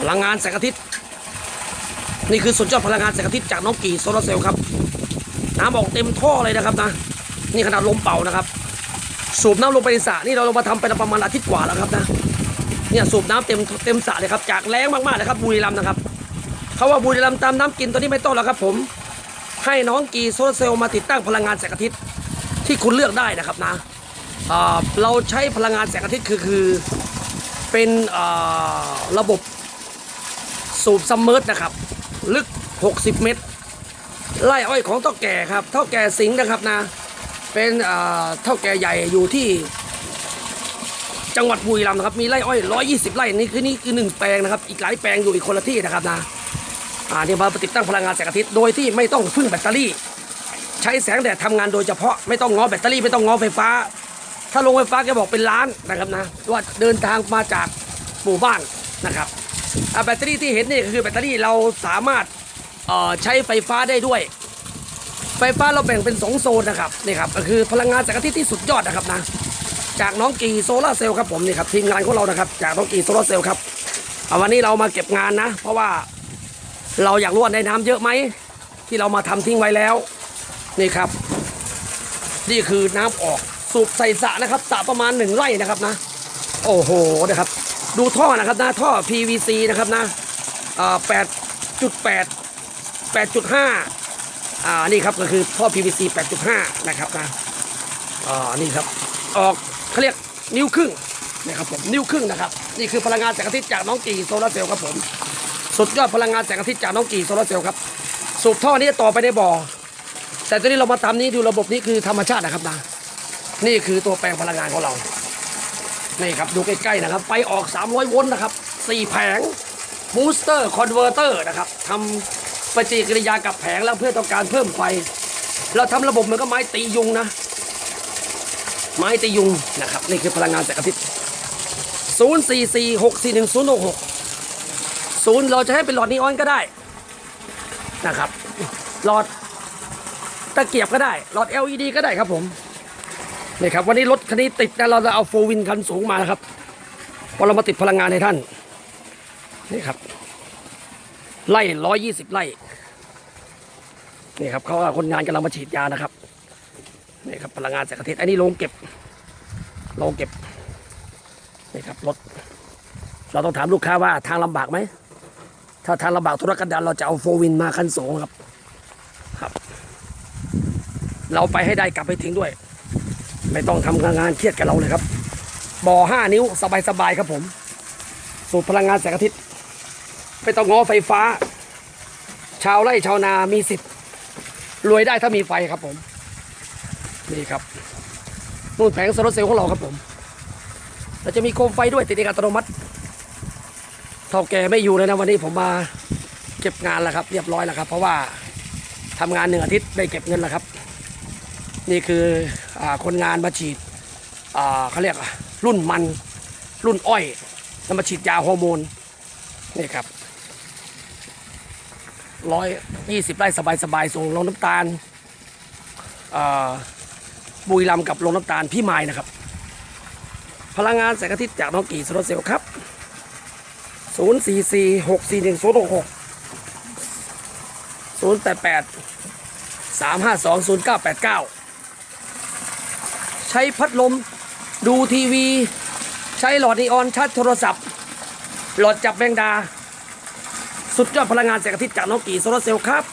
พลังงานแสงอาทิตย์ นี่คือสุดยอดพลังงานแสงอาทิตย์จากน้องกี่โซลาร์เซลล์ครับน้ำออกเต็มท่อเลยนะครับนะนี่ขนาดลมเป่านะครับ สูบน้ำลงไปในสระนี่เราลงมาทำไปประมาณอาทิตย์กว่าแล้วครับนะเนี่ยสูบน้ำเต็มเต็มสระเลยครับ จากแรงมากๆนะครับบุรีรัมย์นะครับเขาว่าบุรีรัมย์ตามน้ำกินตอนนี้ไม่ต้องแล้วครับ ผม ให้น้องกีโซลาร์เซลล์มาติดตั้งพลังงานแสงอาทิตย์ที่คุณเลือกได้นะครับนะอ่าเราใช้พลังงานแสงอาทิตย์คือคือเป็นระบบ สูบซัมเมอร์นะครับ ลึก 60 เมตร ไล่อ้อยของเท่าแก่ครับเท่าแก่สิงห์นะครับนะ เป็นอ่าเท่าแก่ใหญ่อยู่ที่ จังหวัดบุรีรัมย์นะครับ มีไร่อ้อย 120 ไร่นี่คือนี่คือหนึ่งแปลงนะครับ อีกหลายแปลงอยู่อีกคนละที่นะครับนะอ่าเนี่ยมาติดตั้งพลังงานแสงอาทิตย์โดยที่ไม่ต้องพึ่งแบตเตอรี่ ใช้แสงแดดทำงานโดยเฉพาะไม่ต้องง้อแบตเตอรี่ไม่ต้องง้อไฟฟ้า ถ้าลงไฟฟ้าแกบอกเป็นล้านนะครับนะว่าเดินทางมาจากหมู่บ้านนะครับ แบตเตอรี่ที่เห็นนี่ก็คือแบตเตอรี่เราสามารถใช้ไฟฟ้าได้ด้วย ไฟฟ้าเราแบ่งเป็นสองโซนนะครับนี่ครับก็คือพลังงานแสงอาทิตย์ที่สุดยอดนะครับนะจากน้องกีโซลาร์เซลล์ครับผมนี่ครับทีมงานของเรานะครับ จากน้องกีโซลาร์เซลล์ครับเอาวันนี้เรามาเก็บงานนะ เพราะว่าเราอยากรู้ว่านน้ำเยอะไหมที่เรามาทำทิ้งไว้แล้ว นี่ครับ นี่คือน้ำออกสูบใส่สระนะครับสระประมาณหนึ่งไร่นะครับนะ โอ้โหนะครับ ดูท่อนะครับนะท่อ PVC นะครับนะแปดจุดแปดแปดจุดห้าอ่านี่ครับก็คือท่อ PVC 8.5นะครับนะอ่านี่ครับออกเขาเรียกนิ้วครึ่งนะครับผมนิ้วครึ่งนะครับนี่คือพลังงานแสงอาทิตย์จากน้องกีโซลาร์เซลล์ครับผมสุดยอดพลังงานแสงอาทิตย์จากน้องกีโซลาร์เซลล์ครับสูบท่อนี้ต่อไปในบ่อ แต่ตอนนี้เรามาทำนี้ดูระบบนี้คือธรรมชาตินะครับนะนี่คือตัวแปลงพลังงานของเรา นี่ครับดูใกล้ๆนะครับไฟออก 300 โวลต์นะครับ 4 แผงบูสเตอร์คอนเวอร์เตอร์นะครับทำปฏิกิริยากับแผงแล้วเพื่อต้องการเพิ่มไฟ เราทำระบบเหมือนกับไม้ตียุงนะ ไม้ตียุงนะครับ นี่คือพลังงานแสงอาทิตย์0 4 4 6 4 1 0 6 6 0เราจะให้เป็นหลอดนีออนก็ได้นะครับหลอดตะเกียบก็ได้หลอด LED ก็ได้ครับผม นี่ครับวันนี้รถคันนี้ติดนะเราจะเอาโฟวินคันสูงมานะครับพอเรามาติดพลังงานให้ท่านนี่ครับ ไล่ร้อยยี่สิบไร่นี่ครับเขาคนงานกำลังมาฉีดยานะครับนี่ครับพลังงานแสงอาทิตย์อันนี้โรงเก็บโรงเก็บนี่ครับรถเราต้องถามลูกค้าว่าทางลำบากไหมถ้าทางลำบากธุรกันดารเราจะเอาโฟวินมาคันสูงครับครับ เราไปให้ได้กลับไปถึงด้วย ไม่ต้องทำงานเครียดกับเราเลยครับ บ่อห้านิ้วสบายๆครับผม สูตรพลังงานแสงอาทิตย์ ไม่ต้องง้อไฟฟ้า ชาวไร่ชาวนามีสิทธิ์รวยได้ถ้ามีไฟครับผม นี่ครับนู่นแผงโซลาร์เซลล์ของเราครับผมเราจะมีโคมไฟด้วยติดเองอัตโนมัติเท่าแก่ไม่อยู่เลยนะวันนี้ผมมาเก็บงานแล้วครับ เรียบร้อยแล้วครับ เพราะว่าทำงานหนึ่งอาทิตย์ได้เก็บเงินแล้วครับ นี่คือ คนงานมาฉีดเขาเรียกรุ่นมันรุ่นอ้อยแล้วมาฉีดยาฮอร์โมนนี่ครับร้อยยี่สิบไร่สบายๆส่งลงน้ำตาลบุรีรัมย์กับโรงน้ำตาลพี่ไม้นะครับ พลังงานแสงอาทิตย์จากน้องกีโซลาร์เซลล์ครับ 0 4 4 6 ใช้พัดลม ดูทีวี ใช้หลอดนีออนชาร์จโทรศัพท์ หลอดจับแมงดา สุดยอดพลังงานแสงอาทิตย์จากน้องกีโซลาเซลล์ครับ